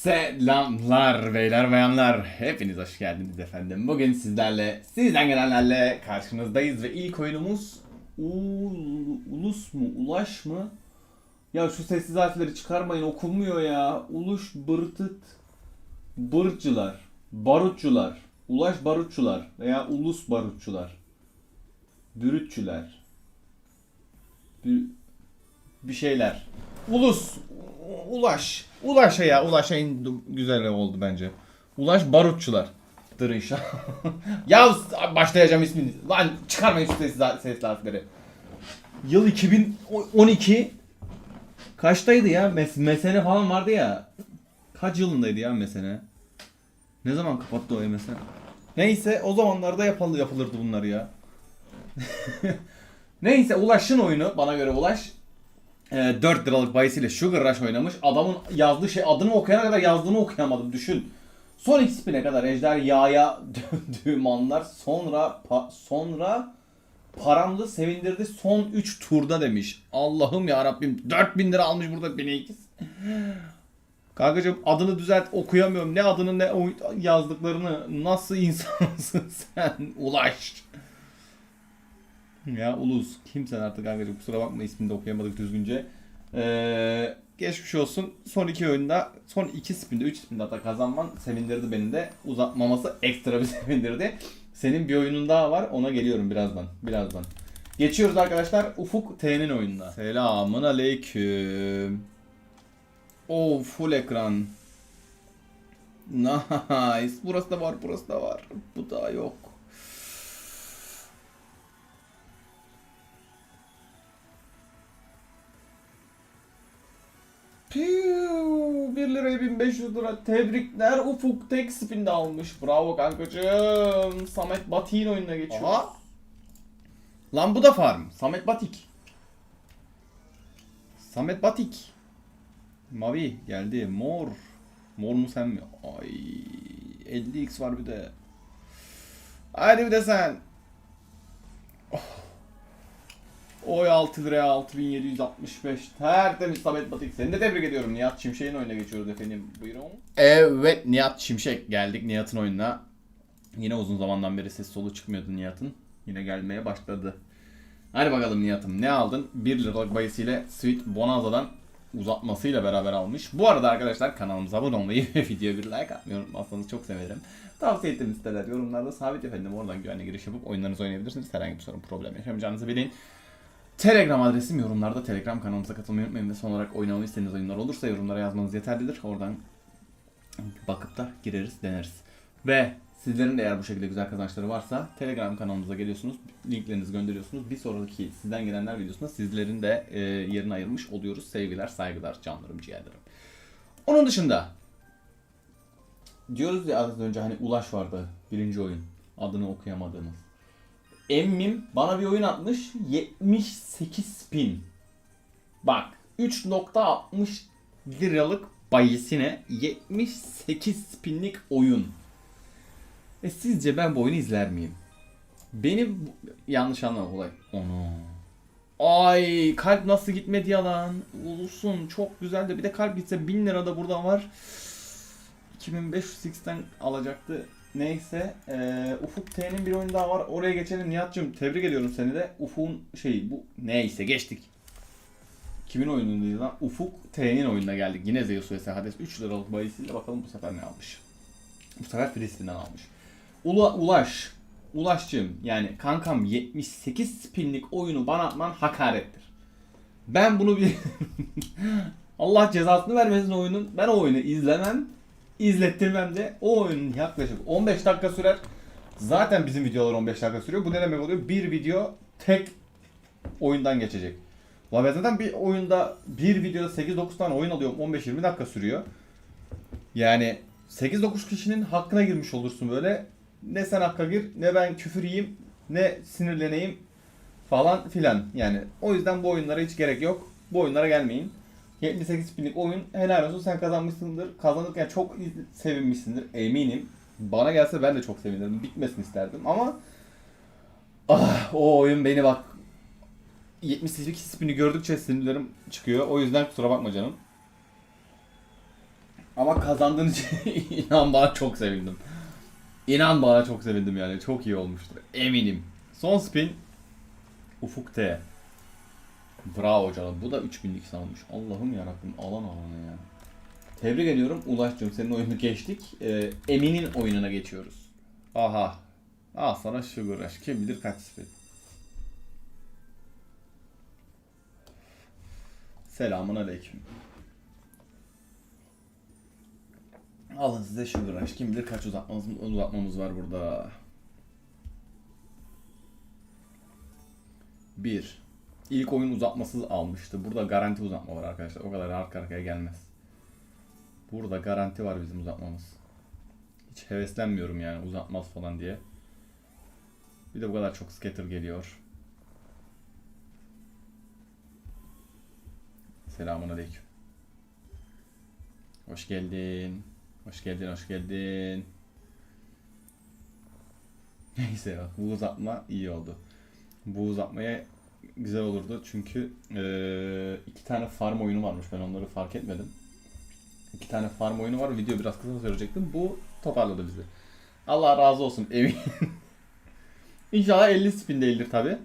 Selamlar beyler bayanlar. Hepiniz hoş geldiniz efendim. Bugün sizlerle, sizden gelenlerle karşınızdayız ve ilk oyunumuz U- Ulus mu, Ulaş mı? Ya şu sessiz harfleri çıkarmayın okunmuyor ya. Uluş, bırtıt, bırtçılar, barutçular, Ulaş barutçular veya Ulus barutçular, bürütçüler, bir, bir şeyler. Ulus, Ulaş, Ulaş'a ya, Ulaş'a en güzel oldu bence. Ulaş barutçular. Dır ya başlayacağım ismini. Lan çıkarmayın şu sessiz, sesli harfleri. Yıl 2012 kaçtaydı ya? Mes mesene falan vardı ya. Kaç yılındaydı ya mesene? Ne zaman kapattı o mesene? Neyse o zamanlarda yapıl yapılırdı bunlar ya. Neyse Ulaş'ın oyunu bana göre Ulaş e, 4 liralık bayisiyle Sugar Rush oynamış. Adamın yazdığı şey adını okuyana kadar yazdığını okuyamadım düşün. Son X spin'e kadar Ejder Yağ'a döndüğüm anlar sonra pa- sonra paramdı sevindirdi son 3 turda demiş. Allah'ım ya Rabbim 4000 lira almış burada beni ikiz. Kankacığım adını düzelt okuyamıyorum. Ne adını ne yazdıklarını nasıl insansın sen ulaş. Ya Ulus kimsen artık kankacığım kusura bakma ismini de okuyamadık düzgünce. Ee, geçmiş olsun. Son iki oyunda, son iki spinde, üç spinde hatta kazanman sevindirdi beni de. Uzatmaması ekstra bir sevindirdi. Senin bir oyunun daha var. Ona geliyorum birazdan. Birazdan. Geçiyoruz arkadaşlar Ufuk T'nin oyununa. Selamun aleyküm. Oo full ekran. Nice. Burası da var, burası da var. Bu da yok. Liraya 1500 lira. Tebrikler Ufuk tek spinde almış. Bravo kankacığım. Samet Batik'in oyununa geçiyor. Aha. Lan bu da farm. Samet Batik. Samet Batik. Mavi geldi. Mor. Mor mu sen mi? Ay 50x var bir de. Haydi bir de sen. Oh. Oy 6 liraya 6765. Tertemiz Samet Batik. Seni de tebrik ediyorum. Nihat Şimşek'in oyununa geçiyoruz efendim. Buyurun. Evet Nihat Şimşek. Geldik Nihat'ın oyununa. Yine uzun zamandan beri ses solu çıkmıyordu Nihat'ın. Yine gelmeye başladı. Hadi bakalım Nihat'ım ne aldın? 1 liralık bayisiyle Sweet Bonanza'dan uzatmasıyla beraber almış. Bu arada arkadaşlar kanalımıza abone olmayı ve videoya bir like atmayı unutmazsanız çok sevinirim. Tavsiye ettiğim siteler yorumlarda sabit efendim. Oradan güvenli giriş yapıp oyunlarınızı oynayabilirsiniz. Herhangi bir sorun problem yaşamayacağınızı bilin. Telegram adresim yorumlarda Telegram kanalımıza katılmayı unutmayın ve son olarak oynamamı istediğiniz oyunlar olursa yorumlara yazmanız yeterlidir. Oradan bakıp da gireriz, deneriz. Ve sizlerin de eğer bu şekilde güzel kazançları varsa Telegram kanalımıza geliyorsunuz, linklerinizi gönderiyorsunuz. Bir sonraki sizden gelenler videosunda sizlerin de e, yerini ayırmış oluyoruz. Sevgiler, saygılar, canlarım, ciğerlerim. Onun dışında diyoruz ya az önce hani Ulaş vardı birinci oyun adını okuyamadığımız. Emmim bana bir oyun atmış 78 spin. Bak 3.60 liralık bayisine 78 spinlik oyun. E sizce ben bu oyunu izler miyim? Benim bu- yanlış anlama olay. Onu. Ay kalp nasıl gitmedi yalan. Ulusun çok güzel de bir de kalp gitse 1000 lira da burada var. 2500x'ten alacaktı. Neyse. eee, Ufuk T'nin bir oyunu daha var. Oraya geçelim. Nihat'cığım tebrik ediyorum seni de. Ufuk'un şeyi bu. Neyse geçtik. Kimin oyunundaydı lan? Ufuk T'nin oyununa geldik. Yine Zeus vs Hades 3 liralık bayisiyle bakalım bu sefer ne almış. Bu sefer Filistin'den almış. Ula, Ulaş. Ulaş'cığım yani kankam 78 spinlik oyunu bana atman hakarettir. Ben bunu bir... Allah cezasını vermesin oyunun. Ben o oyunu izlemem. İzlettirmem de o oyunun yaklaşık 15 dakika sürer. Zaten bizim videolar 15 dakika sürüyor. Bu ne demek oluyor? Bir video tek oyundan geçecek. La ben zaten bir oyunda bir videoda 8-9 tane oyun alıyorum 15-20 dakika sürüyor. Yani 8-9 kişinin hakkına girmiş olursun böyle. Ne sen hakka gir ne ben küfür yiyeyim ne sinirleneyim falan filan. Yani o yüzden bu oyunlara hiç gerek yok. Bu oyunlara gelmeyin. 78 binlik oyun helal olsun sen kazanmışsındır. Kazanırken çok sevinmişsindir eminim. Bana gelse ben de çok sevinirim. Bitmesini isterdim ama ah, o oyun beni bak 78 spini gördükçe sinirlerim çıkıyor. O yüzden kusura bakma canım. Ama kazandığın için inan bana çok sevindim. İnan bana çok sevindim yani. Çok iyi olmuştur. Eminim. Son spin. Ufuk T. Bravo canım. Bu da 3000'lik sanmış. Allah'ım yarabbim alan alana ya. Tebrik ediyorum Ulaş'cığım. Senin oyunu geçtik. Ee, Emin'in oyununa geçiyoruz. Aha. Al sana Sugar Rush. Kim bilir kaç spin. Selamun aleyküm. Alın size Sugar Rush. Kim bilir kaç uzatmamız, uzatmamız var burada. Bir. İlk oyun uzatmasız almıştı. Burada garanti uzatma var arkadaşlar. O kadar arka arkaya gelmez. Burada garanti var bizim uzatmamız. Hiç heveslenmiyorum yani uzatmaz falan diye. Bir de bu kadar çok scatter geliyor. Selamun aleyküm. Hoş geldin. Hoş geldin, hoş geldin. Neyse bak bu uzatma iyi oldu. Bu uzatmaya güzel olurdu çünkü eee, iki tane farm oyunu varmış ben onları fark etmedim. İki tane farm oyunu var video biraz kısa söyleyecektim. Bu toparladı bizi. Allah razı olsun emin. İnşallah 50 spin değildir tabi.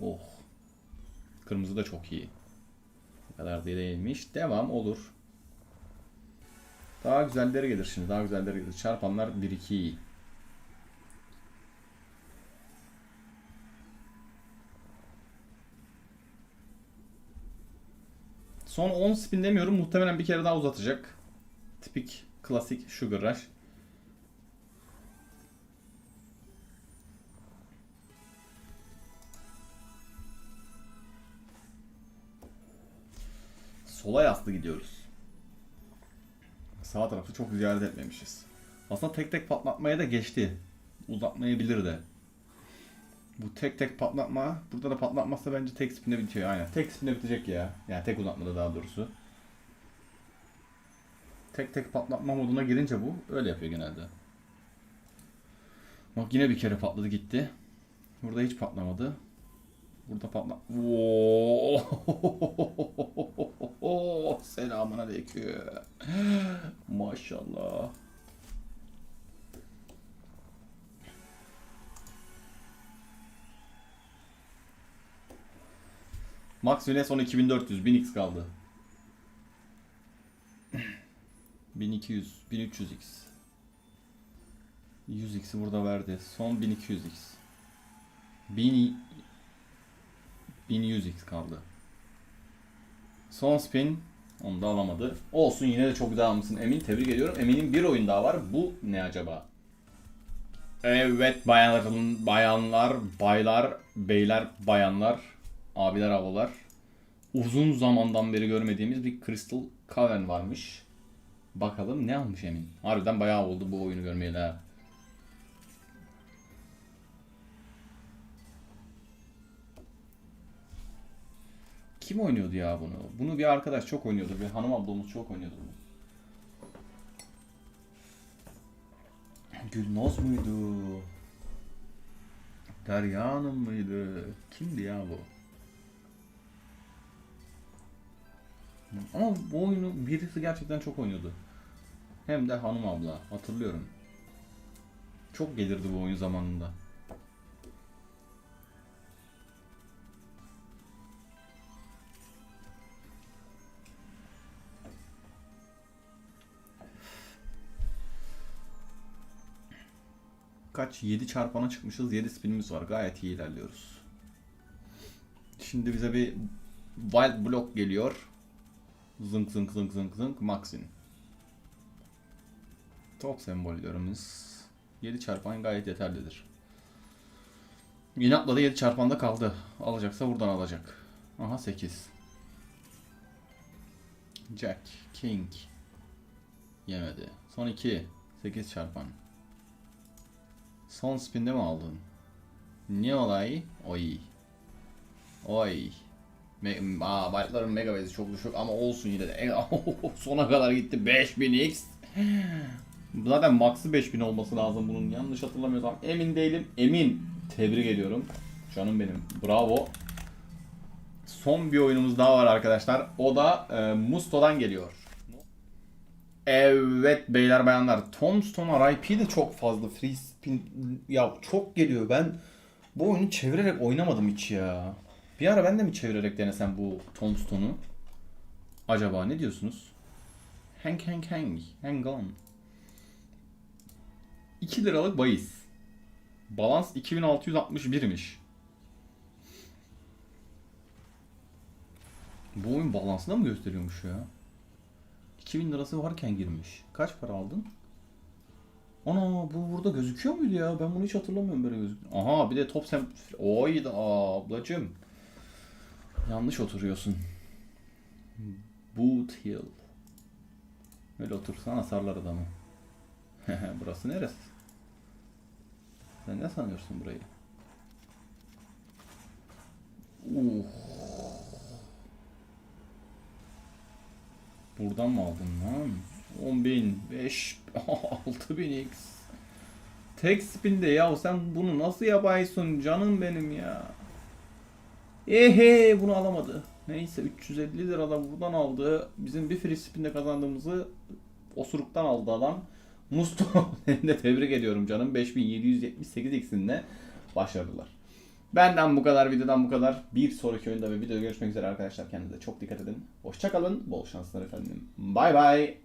Oh. Kırmızı da çok iyi. Bu kadar değilmiş. Devam olur. Daha güzelleri gelir şimdi. Daha güzelleri gelir. Çarpanlar 1-2 iyi. Son 10 spin demiyorum. Muhtemelen bir kere daha uzatacak. Tipik klasik Sugar Rush. Sola yaslı gidiyoruz. Sağ tarafı çok ziyaret etmemişiz. Aslında tek tek patlatmaya da geçti. Uzatmayabilir de. Bu tek tek patlatma, burada da patlatmazsa bence tek spin'de bitiyor aynen. Tek spin'de bitecek ya. Yani tek uzatmada daha doğrusu. Tek tek patlatma moduna girince bu öyle yapıyor genelde. Bak yine bir kere patladı gitti. Burada hiç patlamadı. Burada patla. Selamun aleyküm. Maşallah. Max yine son 2400. 1000x kaldı. 1200, 1300x. 100x'i burada verdi. Son 1200x. 1000 1100x kaldı. Son spin onu da alamadı. Olsun yine de çok güzel almışsın Emin. Tebrik ediyorum. Emin'in bir oyun daha var. Bu ne acaba? Evet bayanların, bayanlar, baylar, beyler, bayanlar, abiler, ablalar. Uzun zamandan beri görmediğimiz bir Crystal Cavern varmış. Bakalım ne almış Emin. Harbiden bayağı oldu bu oyunu görmeyeli ha. Kim oynuyordu ya bunu? Bunu bir arkadaş çok oynuyordu. Bir hanım ablamız çok oynuyordu bunu. Gülnoz muydu? Derya Hanım mıydı? Kimdi ya bu? Ama bu oyunu birisi gerçekten çok oynuyordu. Hem de hanım abla. Hatırlıyorum. Çok gelirdi bu oyun zamanında. Kaç? 7 çarpana çıkmışız. 7 spinimiz var. Gayet iyi ilerliyoruz. Şimdi bize bir Wild Block geliyor. Zınk zınk zınk zınk zınk Maxin. Top sembollerimiz 7 çarpan gayet yeterlidir. İnatla da 7 çarpanda kaldı. Alacaksa buradan alacak. Aha 8. Jack, King. Yemedi. Son 2. 8 çarpan. Son spinde mi aldın? Ne olay? Oy. Oy. Me Aa, bayrakların mega base'i çok düşük ama olsun yine de. E, Sona kadar gitti 5000x. Zaten max'ı 5000 olması lazım bunun. Yanlış hatırlamıyorsam. Emin değilim. Emin. Tebrik ediyorum. Canım benim. Bravo. son bir oyunumuz daha var arkadaşlar. O da e, Musto'dan geliyor. Evet beyler bayanlar. Tombstone RIP de çok fazla free spin ya çok geliyor. Ben bu oyunu çevirerek oynamadım hiç ya. Bir ara ben de mi çevirerek denesem bu Tombstone'u? Acaba ne diyorsunuz? Hang hang hang. Hang on. 2 liralık bahis. Balans 2661'miş. Bu oyun balansını mı gösteriyormuş ya? 2000 lirası varken girmiş. Kaç para aldın? Ana bu burada gözüküyor muydu ya? Ben bunu hiç hatırlamıyorum böyle gözük. Aha bir de top sem... Oy da ablacım. Yanlış oturuyorsun. Boot Hill. Öyle otursan asarlar adamı. Burası neresi? Sen ne sanıyorsun burayı? Uh. Buradan mı aldın lan? 10.000, 5, 6.000 x. Tek spinde ya sen bunu nasıl yapaysın canım benim ya. Ehe bunu alamadı. Neyse 350 lira da buradan aldı. Bizim bir free spinde kazandığımızı osuruktan aldı adam. Musto de tebrik ediyorum canım. 5778 x'inde başardılar. Benden bu kadar, videodan bu kadar. Bir sonraki oyunda ve videoda görüşmek üzere arkadaşlar. Kendinize çok dikkat edin. Hoşçakalın. Bol şanslar efendim. Bay bay.